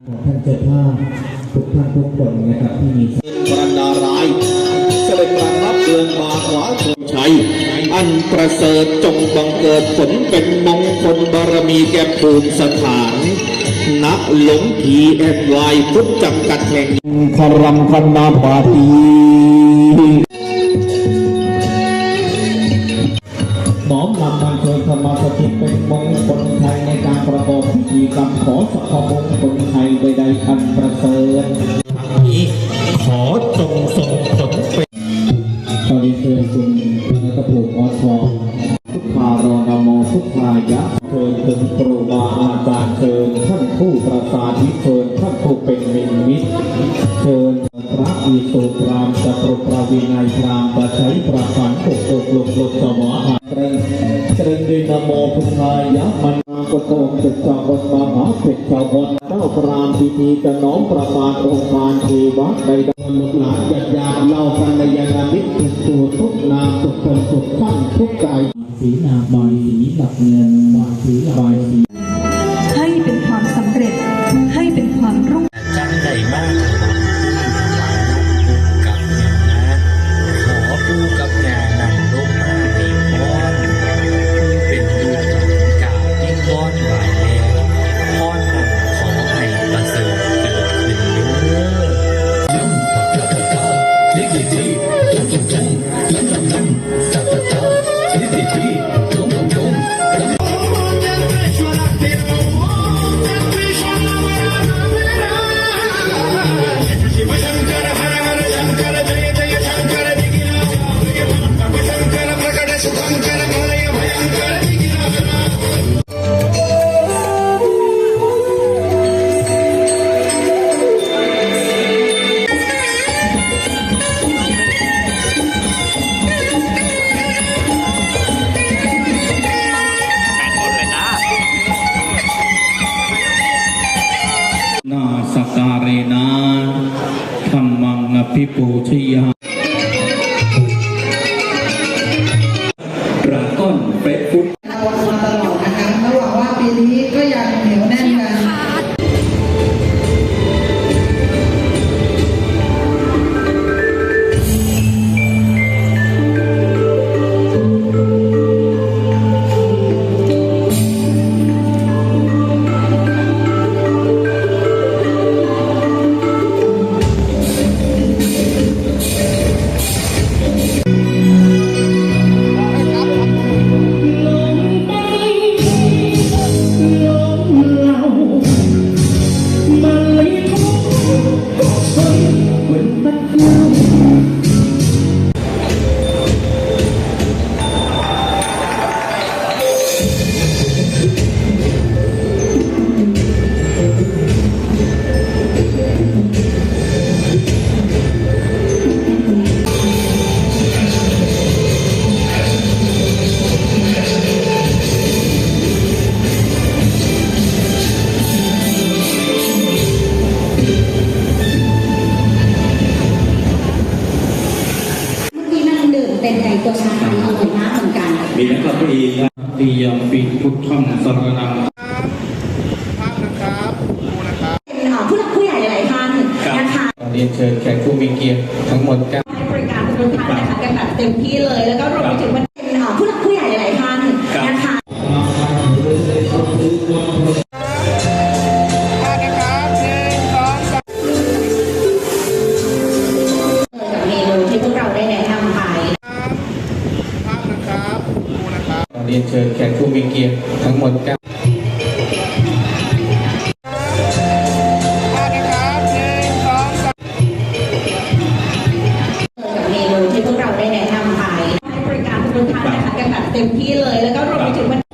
ท่านเจ้าภาพทุกท่านทุกคนนะครับที่มีบรรดารายเสด็จประทับเรืองบาขวาชนชัย อันประเสริฐจงบังเกิดผลเป็นมงคลบารมีแก่ภูมิสถานณหลงผีแอดไลน์พุทธจำกัดแห่งคารัมคณาภาตี เชิญธรรมสถิตเป็นมงคลไทยในการประกอบพิธีกรรมขอสัพมงคลไทยใดๆอันประเสริฐนี้ขอจงส่งผลเป็นขอเรียนเชิญคุณนักผูกอทองพุทธารอนโมพุทธายะเชิญถึงครูบาอาจารย์เชิญท่านผู้ประสาทเชิญท่านผู้เป็นมิตรมิตรเชิญพระวิสรามจตรุปราวิยพรามประะสันปกปกลุกลุกสวาหาเตรงเตรงด้วยนะโมพุทธายะมันมากโตจุดจาบนมหาเศรษฐาบนเจ้าพรามพิธีจะน้อมประมาณองค์การเทวะใดดำมุหลานญาติญาติเล่ากันในยานามิตรทุกตัวทุกนามทุกคนทุกท่านทุกใจสีนาบายสีหลักเงินบายสีบายสีให้เป็นความสำเร็จให้เป็นความรุ่งจังใหญ่มาก นาสการีนาธรรมังอภิปูชยา อนกันมีนักปรีติยมปิพุทธังสรนังเป็นเอ่อผู้หลักผู้ใหญ่หลายๆท่านนะคะเรียนเชิญแขกผู้มีเกียรติทั้งหมดเก้าให้บริการทุกท่านนะคะกันแบบเต็มที่เลยแล้วก็รวมไปถึง นเชิญแขกผู้มีเกียรติทั้งหมดเก้ากับที่พวกเราได้แนะนำไปให้บริการทุกท่านนะคะกันแบบเต็มที่เลยแล้วก็รวมไปถึง